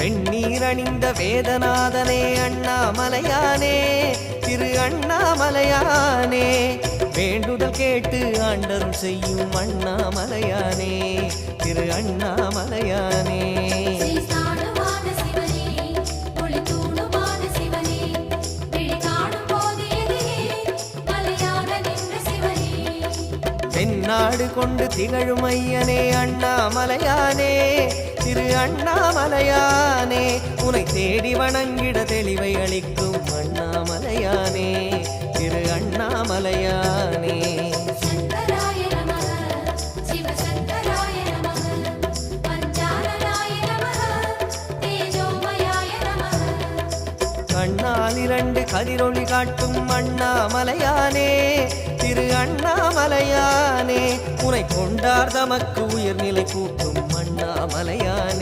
வெண்ணீர் அணிந்த வேதநாதனே அண்ணாமலையானே திரு அண்ணாமலையானே வேண்டுதல் கேட்டு ஆண்டரும் செய்யும் அண்ணாமலையானே திரு அண்ணாமலையானே. தென்னாடு கொண்டு திகழும் ஐயனே அண்ணாமலையானே அண்ணாமலையானே உனை தேடி வணங்கிட தெளிவை அளிக்கும் அண்ணாமலையானே திரு அண்ணாமலையானே. சங்கராய கண்ணால் இரண்டு கதிரொளி காட்டும் அண்ணாமலையானே திரு அண்ணாமலையானே உனை கொண்டார் தமக்கு உயர்நிலை கூட்டும் அண்ணாமலையானே.